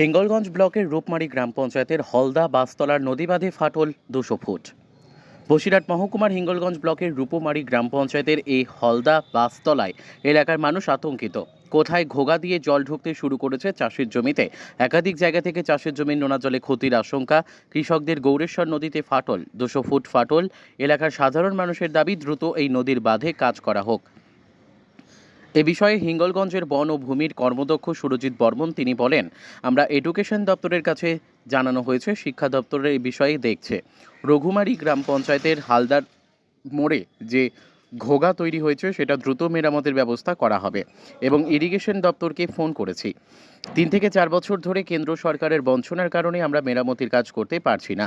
হিঙ্গলগঞ্জ ব্লকের রূপমারি গ্রাম পঞ্চায়েতের হলদা বাসতলার নদী বাঁধে ফাটল দুশো ফুট। বসিরহাট মহকুমার হিঙ্গলগঞ্জ ব্লকের রূপমারি গ্রাম পঞ্চায়েতের এই হলদা বাসতলায় এলাকার মানুষ আতঙ্কিত। কোথায় ঘোগা দিয়ে জল ঢুকতে শুরু করেছে চাষের জমিতে। একাধিক জায়গা থেকে চাষের জমির নোনা জলে ক্ষতির আশঙ্কা। কৃষকদের গৌরেশ্বর নদীতে ফাটল, দুশো ফুট ফাটল। এলাকার সাধারণ মানুষের দাবি, দ্রুত এই নদীর বাঁধে কাজ করা হোক। এ বিষয়ে হিঙ্গলগঞ্জের বন ও ভূমির কর্মদক্ষ সুরজিৎ বর্মন তিনি বলেন, আমরা এডুকেশন দপ্তরের কাছে জানানো হয়েছে, শিক্ষা দপ্তরের এই বিষয়ে দেখছে। রঘুমারি গ্রাম পঞ্চায়েতের হালদার মোড়ে যে ঘোগা তৈরি হয়েছে, সেটা দ্রুত মেরামতের ব্যবস্থা করা হবে এবং ইরিগেশন দপ্তরকে ফোন করেছি। তিন থেকে চার বছর ধরে কেন্দ্র সরকারের বঞ্চনার কারণে আমরা মেরামতির কাজ করতে পারছি না।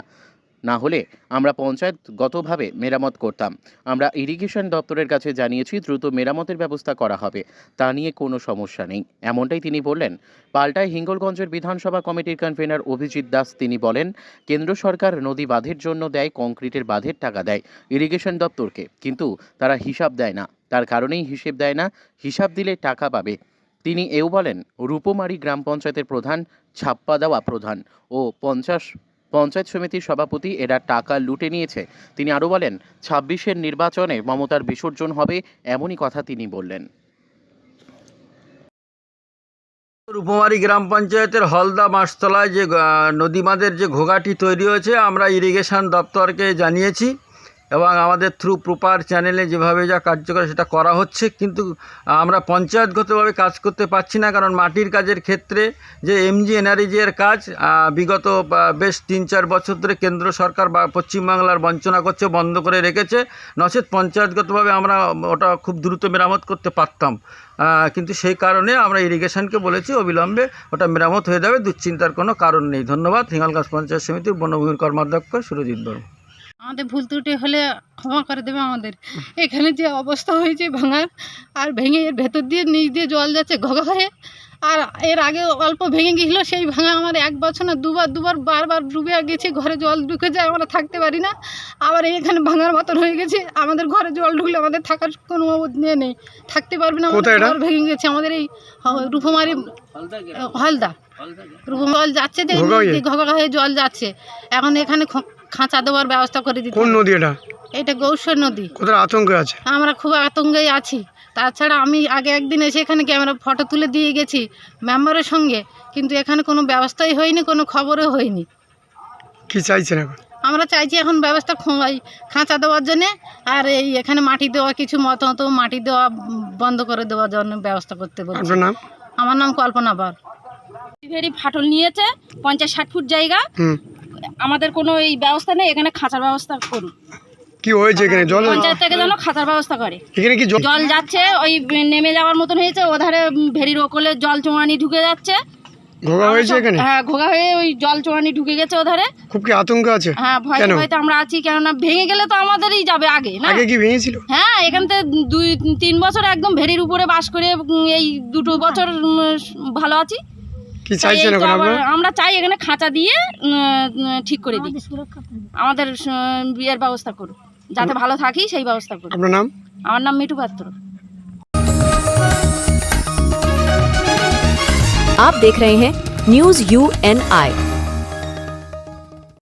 না হলে আমরা পঞ্চায়েতগতভাবে মেরামত করতাম। আমরা ইরিগেশন দপ্তরের কাছে জানিয়েছি, দ্রুত মেরামতের ব্যবস্থা করা হবে। তা নিয়ে কোনো সমস্যা নেই। এমনটাই তিনি বললেন। পাল্টায় হিঙ্গলগঞ্জের বিধানসভা কমিটির কনভেনার অভিজিৎ দাস তিনি বলেন, কেন্দ্র সরকার নদী বাঁধের জন্য দেয়, কংক্রিটের বাঁধের টাকা দেয় ইরিগেশন দপ্তরকে। কিন্তু তারা হিসাব দেয় না। তার কারণেই হিসেব দেয় না, হিসাব দিলে টাকা পাবে। তিনি এও বলেন, রূপমারি গ্রাম পঞ্চায়েতের প্রধান ছাপ্পা দেওয়া প্রধান ও পঞ্চাশ পঞ্চায়েত সমিতির সভাপতি এরা টাকা লুটে নিয়েছে। তিনি আরও বলেন, ছাব্বিশের নির্বাচনে মমতার বিসর্জন হবে এমনই কথা তিনি বললেন। রূপমারি গ্রাম পঞ্চায়েতের হলদা মাসতলায় যে নদীমাদের যে ঘোঘাটি তৈরি হয়েছে, আমরা ইরিগেশন দপ্তরকে জানিয়েছি। এবং আমাদের থ্রু প্রপার চ্যানেলে যেভাবে যা কার্যকর সেটা করা হচ্ছে, কিন্তু আমরা পঞ্চায়েতগতভাবে কাজ করতে পারছি না, কারণ মাটির কাজের ক্ষেত্রে যে এমজি এনআরইজি এর কাজ বিগত বেশ তিন চার বছর ধরে কেন্দ্র সরকার বা পশ্চিমবাংলার বঞ্চনা করছে, বন্ধ করে রেখেছে, নচেত পঞ্চায়েতগতভাবে আমরা ওটা খুব দ্রুত মেরামত করতে পারতাম। কিন্তু সেই কারণে আমরা ইরিগেশনকে বলেছি, অবিলম্বে ওটা মেরামত হয়ে যাবে, দুশ্চিন্তার কোনো কারণ নেই। ধন্যবাদ হিঙ্গলগাছ পঞ্চায়েত সমিতির বনভূমির কর্মাধ্যক্ষ সুরজিৎ বর্মা আমাদের ভুল ত্রুটি হলে ক্ষমা করে দেবে আমাদের। এখানে যে অবস্থা হয়েছে ভাঙার আর ভেঙে এর ভেতর দিয়ে নিচ দিয়ে জল যাচ্ছে ঘগা হয়ে আর এর আগে অল্প ভেঙে গিয়েছিল সেই ভাঙা আমার এক বছর না দুবার দুবার বারবার ডুবে গেছে ঘরে জল ঢুকে যায় আমরা থাকতে পারি না। আবার এখানে ভাঙার মতন হয়ে গেছে আমাদের ঘরে জল ঢুকলে আমাদের থাকার কোনো ইয়ে নেই। থাকতে পারবে না আমাদের ঘর ভেঙে গেছে আমাদের এই রূপমারি হলদা রূপমাল যাচ্ছে যে ঘগা হয়ে জল যাচ্ছে। এখন এখানে খাঁচা দেওয়ার ব্যবস্থা করে দিতে কোন নদী এটা? এটা গৌসর নদী। কোথায় আতঙ্কে আছে? আমরা খুব আতঙ্কেই আছি। তাছাড়া আমি আগে একদিন এসে এখানে ক্যামেরা ফটো তুলে দিয়ে গেছি মেম্বারের সঙ্গে কিন্তু এখানে কোনো ব্যবস্থাই হয়নি কোনো খবরও হয়নি। কি চাইছেন এখন? আমরা চাইছি এখন ব্যবস্থা খ- এই খাঁচা দেওয়ার জন্যে আর এই এখানে মাটি দেওয়া কিছু মতো মতো মাটি দেওয়া বন্ধ করে দেওয়ার জন্য ব্যবস্থা করতে বলছি। আমার নাম কল্পনা বার ভেরি ফাটল নিয়েছে পঞ্চাশ ষাট ফুট জায়গা। হুম। আমাদের কোনো এই ব্যবস্থা নেই এখানে খাঁচার ব্যবস্থা করুন। কি হয়েছে এখানে? জল পঞ্চায়েত থেকে যেন খাঁচার ব্যবস্থা করে। এখানে কি জল যাচ্ছে ওই নেমে যাওয়ার মতন হয়েছে ওধারে ভেরির ওকলে জল চোঁয়ানি ঢুকে যাচ্ছে। ঘোগা হয়েছে এখানে? হ্যাঁ ঘোগা হয়ে ওই জল চোঁয়ানি ঢুকে গেছে ওধারে। খুব কি আতঙ্ক আছে? হ্যাঁ ভয়? ভয়তে আমরা আছি কেননা ভেঙে গেলে তো আমাদেরই যাবে আগে না? আগে কি ভেঙেছিল? হ্যাঁ এখান থেকে দুই তিন বছর একদম ভেরির উপরে বাস করে এই দুটো বছর ভালো আছি। কি তাই চাইছেন এই তো এখন আবার আপনারা আমরা চাই এখানে খাঁচা দিয়ে উম, উম, ঠিক করে দিই আমাদের উম, বিয়ের ব্যবস্থা করুন যাতে ভালো থাকি সেই ব্যবস্থা করুন আপনার নাম আমার নাম মিঠু পাত্র आप देख रहे हैं न्यूज यू एन आई